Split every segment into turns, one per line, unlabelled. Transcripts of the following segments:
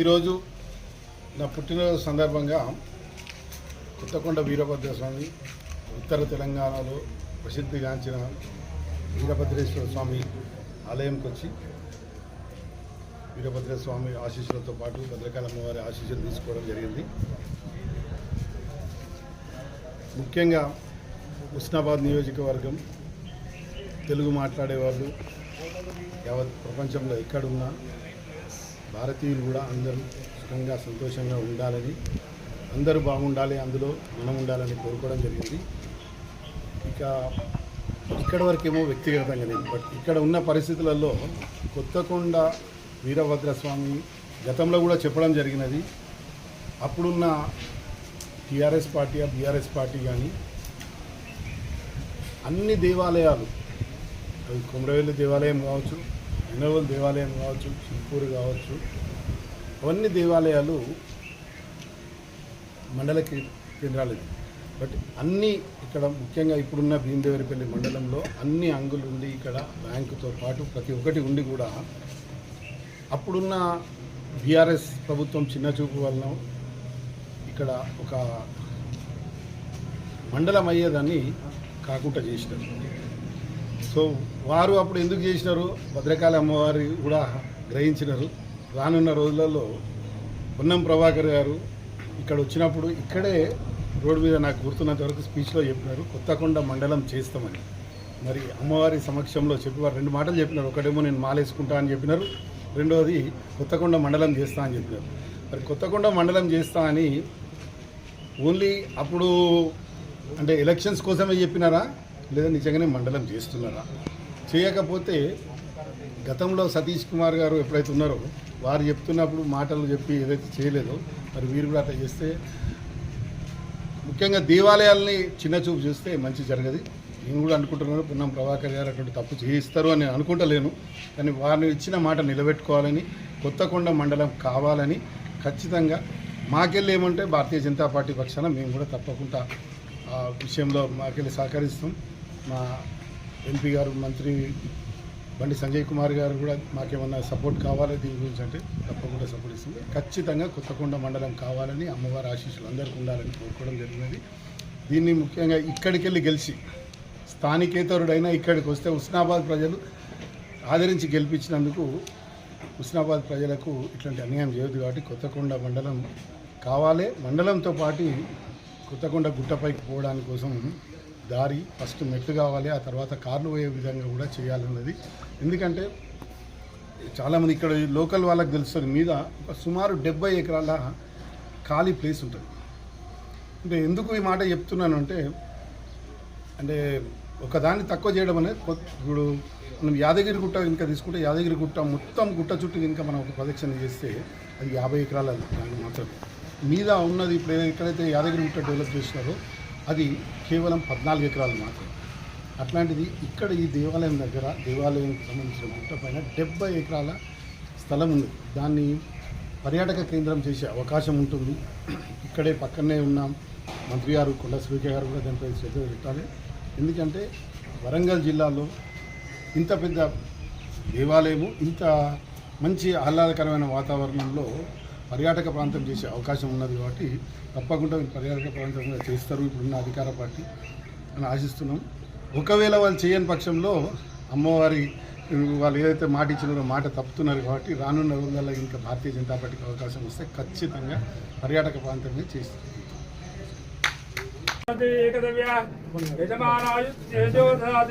ఈరోజు నా పుట్టినరోజు సందర్భంగా కొత్తకొండ వీరభద్ర స్వామి ఉత్తర తెలంగాణలో ప్రసిద్ధిగాంచిన వీరభద్రేశ్వర స్వామి ఆలయంకి వచ్చి వీరభద్ర స్వామి ఆశీస్సులతో పాటు భద్రకాళమ్మ వారి ఆశీస్సులు తీసుకోవడం జరిగింది. ముఖ్యంగా ఉస్నాబాద్ నియోజకవర్గం తెలుగు మాట్లాడేవాళ్ళు యావత్ ప్రపంచంలో ఎక్కడున్నా భారతీయులు కూడా అందరూ సుఖంగా సంతోషంగా ఉండాలని అందరూ బాగుండాలి అందులో మనం ఉండాలని కోరుకోవడం జరిగింది. ఇక ఇక్కడ వరకేమో వ్యక్తిగతంగా బట్ ఇక్కడ ఉన్న పరిస్థితులలో కొత్తకొండ వీరభద్రస్వామి గతంలో కూడా చెప్పడం జరిగినది. అప్పుడున్న టీఆర్ఎస్ పార్టీ బీఆర్ఎస్ పార్టీ కానీ అన్ని దేవాలయాలు అవి కుమరవేలి దేవాలయం కావచ్చు ఎన్నోవల్ దేవాలయం కావచ్చు చింపూరు కావచ్చు అవన్నీ దేవాలయాలు మండల కే- కేంద్రాలు బట్ అన్నీ ఇక్కడ ముఖ్యంగా ఇప్పుడున్న భీమదేవరిపల్లి మండలంలో అన్ని అంగులు ఉండి ఇక్కడ బ్యాంకుతో పాటు ప్రతి ఒక్కటి ఉండి కూడా అప్పుడున్న బీఆర్ఎస్ ప్రభుత్వం చిన్న చూపు వలన ఇక్కడ ఒక మండలం అయ్యేదాన్ని కాకుండా చేసినారు సో వారు అప్పుడు ఎందుకు చేసినారు? భద్రకాళి అమ్మవారి కూడా గ్రహించినారు. రానున్న రోజులలో పొన్నం ప్రభాకర్ గారు ఇక్కడ వచ్చినప్పుడు ఇక్కడే రోడ్డు మీద నాకు గుర్తున్నంత వరకు స్పీచ్లో చెప్పినారు కొత్తకొండ మండలం చేస్తామని. మరి అమ్మవారి సమక్షంలో చెప్పి వారు రెండు మాటలు చెప్పినారు. ఒకటేమో నేను మాలేసుకుంటా అని చెప్పినారు. రెండవది కొత్తకొండ మండలం చేస్తా అని చెప్పినారు. మరి కొత్తకొండ మండలం చేస్తా అని ఓన్లీ అప్పుడు అంటే ఎలక్షన్స్ కోసమే చెప్పినారా? లేదా నిజంగానే మండలం చేస్తున్నారా? చేయకపోతే గతంలో సతీష్ కుమార్ గారు ఎప్పుడైతే ఉన్నారో వారు చెప్తున్నప్పుడు మాటలు చెప్పి ఏదైతే చేయలేదో మరి వీరు కూడా అట్లా చేస్తే ముఖ్యంగా దేవాలయాల్ని చిన్న చూపు చూస్తే మంచి జరగదు. నేను కూడా అనుకుంటున్నాను పున్నం ప్రభాకర్ గారు అటువంటి తప్పు చేయిస్తారు అని అనుకుంటలేను. కానీ వారిని ఇచ్చిన మాట నిలబెట్టుకోవాలని కొత్తకొండ మండలం కావాలని ఖచ్చితంగా మాకెళ్ళి ఏమంటే భారతీయ జనతా పార్టీ పక్షాన మేము కూడా తప్పకుండా ఆ విషయంలో మాకెళ్ళి సహకరిస్తాం. మా ఎంపీ గారు మంత్రి బండి సంజయ్ కుమార్ గారు కూడా మాకేమన్నా సపోర్ట్ కావాలి? దీని గురించి అంటే తప్పకుండా సపోర్ట్ ఇస్తుంది. ఖచ్చితంగా కొత్తకొండ మండలం కావాలని అమ్మవారి ఆశీస్సులు అందరికీ ఉండాలని కోరుకోవడం జరిగినది దీన్ని ముఖ్యంగా ఇక్కడికి వెళ్ళి గెలిచి స్థానికేతరుడైనా ఇక్కడికి వస్తే ఉస్నాబాద్ ప్రజలు ఆదరించి గెలిపించినందుకు ఉస్నాబాద్ ప్రజలకు ఇట్లాంటి అన్యాయం చేయదు కాబట్టి కొత్తకొండ మండలం కావాలి. మండలంతో పాటు కొత్తకొండ గుట్టపైకి పోవడానికి కోసం దారి ఫస్ట్ మెట్లు కావాలి ఆ తర్వాత కార్లు పోయే విధంగా కూడా చేయాలన్నది. ఎందుకంటే చాలామంది ఇక్కడ లోకల్ వాళ్ళకి తెలుస్తుంది మీద ఒక సుమారు డెబ్బై ఎకరాల ఖాళీ ప్లేస్ ఉంటుంది. అంటే ఎందుకు ఈ మాట చెప్తున్నాను అంటే అంటే ఒకదాన్ని తక్కువ చేయడం అనేది ఇప్పుడు మనం యాదగిరి గుట్ట ఇంకా తీసుకుంటే యాదగిరి గుట్ట మొత్తం గుట్ట చుట్టూ ఇంకా మనం ఒక ప్రదక్షిణ చేస్తే అది యాభై ఎకరాల దాన్ని మాత్రమే. మీద ఉన్నది ఇప్పుడు ఎక్కడైతే యాదగిరి గుట్ట డెవలప్ చేసినారో అది కేవలం పద్నాలుగు ఎకరాలు మాత్రమే. అట్లాంటిది ఇక్కడ ఈ దేవాలయం దగ్గర దేవాలయంకి సంబంధించిన గుట్ట పైన డెబ్బై ఎకరాల స్థలం ఉంది. దాన్ని పర్యాటక కేంద్రం చేసే అవకాశం ఉంటుంది. ఇక్కడే పక్కనే ఉన్న మంత్రి గారు కొండ శ్రీకే గారు కూడా దానిపై శ్రద్ధ పెట్టాలి. ఎందుకంటే వరంగల్ జిల్లాలో ఇంత పెద్ద దేవాలయము ఇంత మంచి ఆహ్లాదకరమైన వాతావరణంలో పర్యాటక ప్రాంతం చేసే అవకాశం ఉన్నది కాబట్టి తప్పకుండా పర్యాటక ప్రాంతంగా చేస్తారు. ఇప్పుడున్న అధికార పార్టీ అని ఆశిస్తున్నాం. ఒకవేళ వాళ్ళు చేయని పక్షంలో అమ్మవారి వాళ్ళు ఏదైతే మాట ఇచ్చినారో మాట తప్పుతున్నారు కాబట్టి రానున్న రోజుల్లో ఇంకా భారతీయ జనతా పార్టీకి అవకాశం వస్తే ఖచ్చితంగా పర్యాటక ప్రాంతమే చేస్తారు
ఏకదవ్య యజమానాయ తేజోధాత్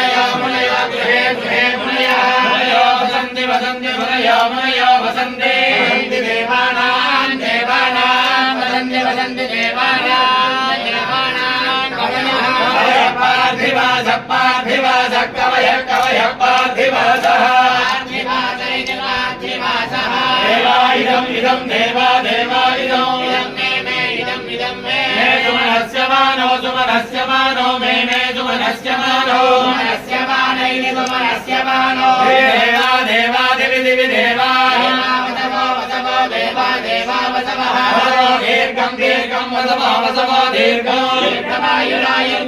వసంతి వసంతి మునయో మునయో వసంతి వసంతి దేవానాం దేవానాం వసంతి వసంతి దేవానాం దేవానాం కవయ పార్థివాస పార్థివాస కవయ కవయ పార్థివాస పార్థివాస ఇదం దేవా దేవా ఇదం ఇదం మే మే ఇదం ఇదం మే మే సుమనస్య మానో సుమనస్య మానో మే మే సుమనస్య మానో సుమనస్య మానైని సుమనస్య మానో దేవా దేవా దివి దివి దేవా వసవో వసవో దేవా దేవా వసవః దీర్ఘం దీర్ఘం వసవో వసవో దీర్ఘం దీర్ఘమాయురాయుర్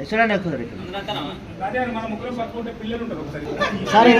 చూడండి ఒకసారి సార్
యూత్